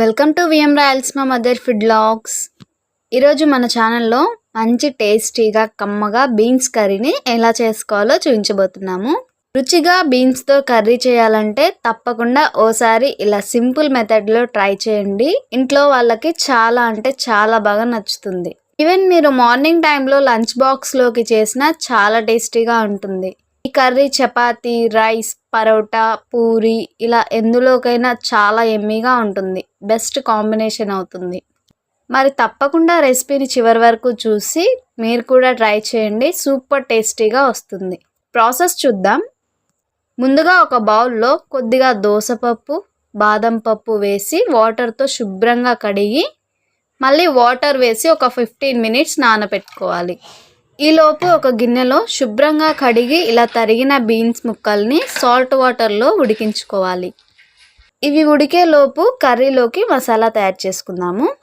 Welcome to VM Royals మా mother food logs. ఈరోజు మన ఛానల్లో మంచి టేస్టీగా కమ్మగా బీన్స్ కర్రీని ఎలా చేసుకోవాలో చూపించబోతున్నాము. రుచిగా బీన్స్తో కర్రీ చేయాలంటే తప్పకుండా ఓసారి ఇలా సింపుల్ మెథడ్లో ట్రై చేయండి. ఇంట్లో వాళ్ళకి చాలా అంటే చాలా బాగా నచ్చుతుంది. ఈవెన్ మీరు మార్నింగ్ టైంలో లంచ్ బాక్స్లోకి చేసినా చాలా టేస్టీగా ఉంటుంది. ఈ కర్రీ చపాతీ రైస్ పరోటా పూరి ఇలా ఎందులోకైనా చాలా ఎమ్మీగా ఉంటుంది. బెస్ట్ కాంబినేషన్ అవుతుంది. మరి తప్పకుండా రెసిపీని చివరి వరకు చూసి మీరు కూడా ట్రై చేయండి. సూపర్ టేస్టీగా వస్తుంది. ప్రాసెస్ చూద్దాం. ముందుగా ఒక బౌల్లో కొద్దిగా దోసపప్పు బాదం పప్పు వేసి వాటర్తో శుభ్రంగా కడిగి మళ్ళీ వాటర్ వేసి ఒక ఫిఫ్టీన్ మినిట్స్ నానబెట్టుకోవాలి ఈలోపు ఒక గిన్నెలో శుభ్రంగా కడిగి ఇలా తరిగిన బీన్స్ ముక్కల్ని సాల్ట్ వాటర్లో ఉడికించుకోవాలి. ఇవి ఉడికే లోపు కర్రీలోకి మసాలా తయారు చేసుకుందాము.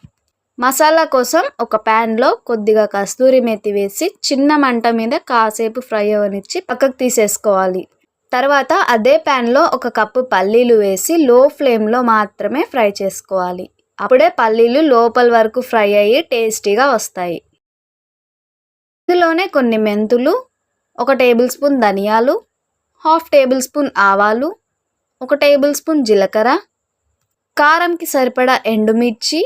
మసాలా కోసం ఒక ప్యాన్లో కొద్దిగా కస్తూరి మెత్తి వేసి చిన్న మంట మీద కాసేపు ఫ్రై అవనిచ్చి పక్కకు తీసేసుకోవాలి. తర్వాత అదే ప్యాన్లో ఒక కప్పు పల్లీలు వేసి లో ఫ్లేమ్లో మాత్రమే ఫ్రై చేసుకోవాలి. అప్పుడే పల్లీలు లోపల వరకు ఫ్రై అయ్యి టేస్టీగా వస్తాయి. ఇందులోనే కొన్ని మెంతులు ఒక టేబుల్ స్పూన్ ధనియాలు హాఫ్ టేబుల్ స్పూన్ ఆవాలు ఒక టేబుల్ స్పూన్ జీలకర్ర కారంకి సరిపడా ఎండుమిర్చి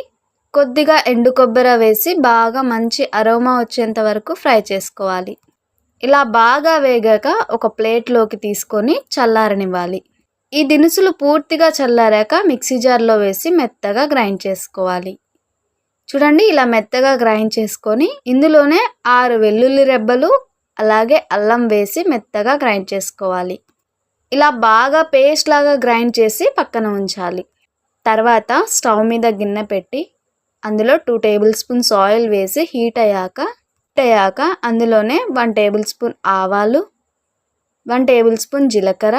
కొద్దిగా ఎండు కొబ్బరి వేసి బాగా మంచి అరోమా వచ్చేంత వరకు ఫ్రై చేసుకోవాలి. ఇలా బాగా వేగాక ఒక ప్లేట్లోకి తీసుకొని చల్లారనివ్వాలి. ఈ దినుసులు పూర్తిగా చల్లారాక మిక్సీ జార్లో వేసి మెత్తగా గ్రైండ్ చేసుకోవాలి. చూడండి ఇలా మెత్తగా గ్రైండ్ చేసుకొని ఇందులోనే ఆరు వెల్లుల్లి రెబ్బలు అలాగే అల్లం వేసి మెత్తగా గ్రైండ్ చేసుకోవాలి. ఇలా బాగా పేస్ట్ లాగా గ్రైండ్ చేసి పక్కన ఉంచాలి. తర్వాత స్టవ్ మీద గిన్నె పెట్టి అందులో టూ టేబుల్ స్పూన్స్ ఆయిల్ వేసి హీట్ అయ్యాక హీట్ అయ్యాక అందులోనే వన్ టేబుల్ స్పూన్ ఆవాలు వన్ టేబుల్ స్పూన్ జీలకర్ర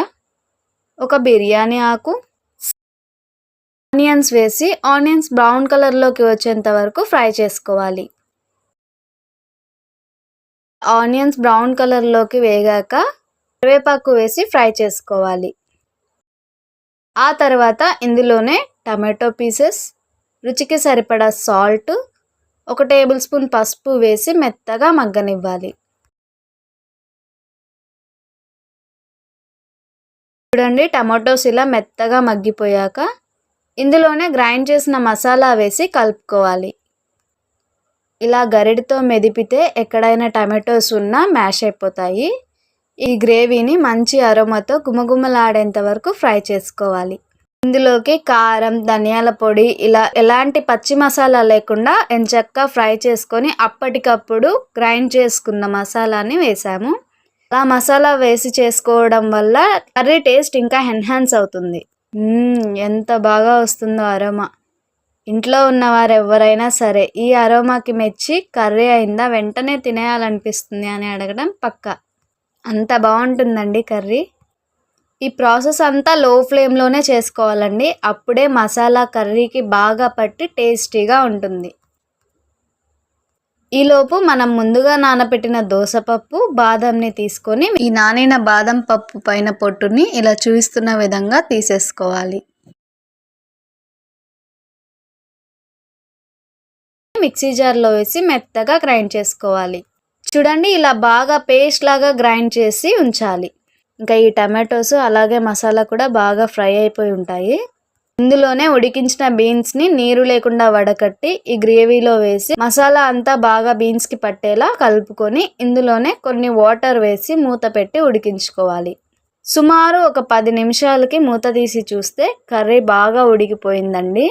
ఒక బిర్యానీ ఆకు ఆనియన్స్ వేసి ఆనియన్స్ బ్రౌన్ కలర్లోకి వచ్చేంత వరకు ఫ్రై చేసుకోవాలి. ఆనియన్స్ బ్రౌన్ కలర్లోకి వేగాక కరివేపాకు వేసి ఫ్రై చేసుకోవాలి. ఆ తర్వాత ఇందులోనే టమాటో పీసెస్ రుచికి సరిపడా సాల్ట్ ఒక టేబుల్ స్పూన్ పసుపు వేసి మెత్తగా మగ్గనివ్వాలి. చూడండి టమాటోస్ ఇలా మెత్తగా మగ్గిపోయాక ఇందులోనే గ్రైండ్ చేసిన మసాలా వేసి కలుపుకోవాలి. ఇలా గరిడితో మెదిపితే ఎక్కడైనా టమాటోస్ ఉన్నా మ్యాష్ అయిపోతాయి. ఈ గ్రేవీని మంచి అరోమాతో గుమగుమలాడేంత వరకు ఫ్రై చేసుకోవాలి. ఇందులోకి కారం ధనియాల పొడి ఇలా ఎలాంటి పచ్చి మసాలా లేకుండా ఎంచక్కా ఫ్రై చేసుకొని అప్పటికప్పుడు గ్రైండ్ చేసుకున్న మసాలాని వేసాము. ఆ మసాలా వేసి చేసుకోవడం వల్ల కర్రీ టేస్ట్ ఇంకా ఎన్హాన్స్ అవుతుంది. ఎంత బాగా వస్తుందో అరోమా. ఇంట్లో ఉన్నవారు ఎవరైనా సరే ఈ అరోమాకి మెచ్చి కర్రీ అయిందా వెంటనే తినేయాలనిపిస్తుంది అని అడగడం పక్క. అంత బాగుంటుందండి కర్రీ. ఈ ప్రాసెస్ అంతా లో ఫ్లేమ్లోనే చేసుకోవాలండి. అప్పుడే మసాలా కర్రీకి బాగా పట్టి టేస్టీగా ఉంటుంది. ఈలోపు మనం ముందుగా నానబెట్టిన దోసపప్పు బాదంని తీసుకొని ఈ నానిన బాదం పప్పు పైన పొట్టుని ఇలా చూపిస్తున్న విధంగా తీసేసుకోవాలి. మిక్సీ జార్లో వేసి మెత్తగా గ్రైండ్ చేసుకోవాలి. చూడండి ఇలా బాగా పేస్ట్ లాగా గ్రైండ్ చేసి ఉంచాలి. ఇంకా ఈ టమాటోస్ అలాగే మసాలా కూడా బాగా ఫ్రై అయిపోయి ఉంటాయి. ఇందులోనే ఉడికించిన బీన్స్ని నీరు లేకుండా వడకట్టి ఈ గ్రేవీలో వేసి మసాలా అంతా బాగా బీన్స్కి పట్టేలా కలుపుకొని ఇందులోనే కొన్ని వాటర్ వేసి మూత పెట్టి ఉడికించుకోవాలి. సుమారు ఒక పది నిమిషాలకి మూత తీసి చూస్తే కర్రీ బాగా ఉడికిపోయిందండి.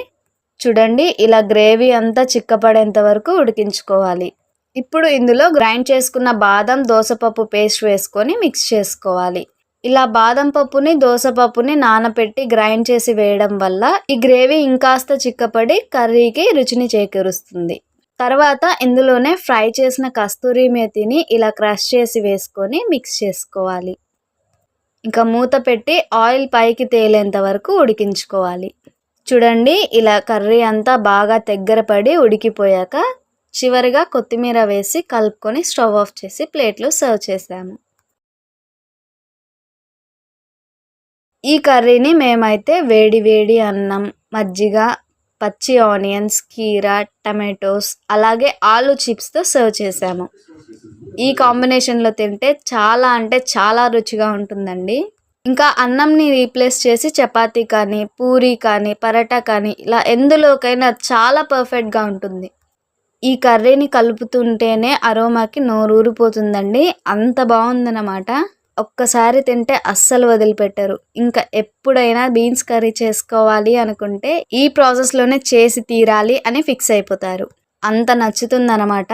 చూడండి ఇలా గ్రేవీ అంతా చిక్కపడేంత వరకు ఉడికించుకోవాలి. ఇప్పుడు ఇందులో గ్రైండ్ చేసుకున్న బాదం దోసపప్పు పేస్ట్ వేసుకొని మిక్స్ చేసుకోవాలి. ఇలా బాదం పప్పుని దోసపప్పుని నానపెట్టి గ్రైండ్ చేసి వేయడం వల్ల ఈ గ్రేవీ ఇంకాస్త చిక్కపడి కర్రీకి రుచిని చేకూరుస్తుంది. తర్వాత ఇందులోనే ఫ్రై చేసిన కస్తూరి మేతిని ఇలా క్రష్ చేసి వేసుకొని మిక్స్ చేసుకోవాలి. ఇంకా మూత పెట్టి ఆయిల్ పైకి తేలేంత వరకు ఉడికించుకోవాలి. చూడండి ఇలా కర్రీ అంతా బాగా దగ్గర పడి ఉడికిపోయాక చివరిగా కొత్తిమీర వేసి కలుపుకొని స్టవ్ ఆఫ్ చేసి ప్లేట్లో సర్వ్ చేసాము ఈ కర్రీని మేమైతే వేడి వేడి అన్నం మజ్జిగ పచ్చి ఆనియన్స్ కీరా టమాటోస్ అలాగే ఆలు చిప్స్తో సర్వ్ చేసాము. ఈ కాంబినేషన్లో తింటే చాలా అంటే చాలా రుచిగా ఉంటుందండి. ఇంకా అన్నంని రీప్లేస్ చేసి చపాతీ కానీ పూరి కానీ పరోటా కానీ ఇలా ఎందులోకైనా చాలా పర్ఫెక్ట్గా ఉంటుంది. ఈ కర్రీని కలుపుతుంటేనే అరోమాకి నోరూరిపోతుందండి. అంత బాగుందన్నమాట. ఒక్కసారి తింటే అస్సలు వదిలిపెట్టరు. ఇంకా ఎప్పుడైనా బీన్స్ కర్రీ చేసుకోవాలి అనుకుంటే ఈ ప్రాసెస్లోనే చేసి తీరాలి అని ఫిక్స్ అయిపోతారు. అంత నచ్చుతుందనమాట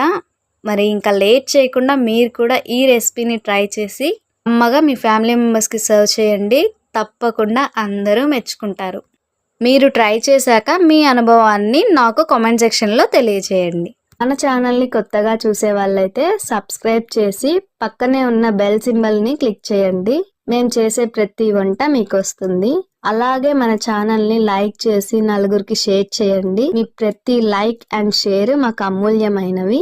మరి ఇంకా లేట్ చేయకుండా మీరు కూడా ఈ రెసిపీని ట్రై చేసి అమ్మగా మీ ఫ్యామిలీ మెంబర్స్కి సర్వ్ చేయండి. తప్పకుండా అందరూ మెచ్చుకుంటారు. మీరు ట్రై చేశాక మీ అనుభవాన్ని నాకు కామెంట్ సెక్షన్లో తెలియజేయండి. మన ఛానల్ని కొత్తగా చూసే వాళ్ళైతే సబ్స్క్రైబ్ చేసి పక్కనే ఉన్న బెల్ సింబల్ని క్లిక్ చేయండి. మేము చేసే ప్రతి వంట మీకు వస్తుంది అలాగే మన ఛానల్ని లైక్ చేసి నలుగురికి షేర్ చేయండి. మీ ప్రతి లైక్ అండ్ షేర్ మాకు అమూల్యమైనవి.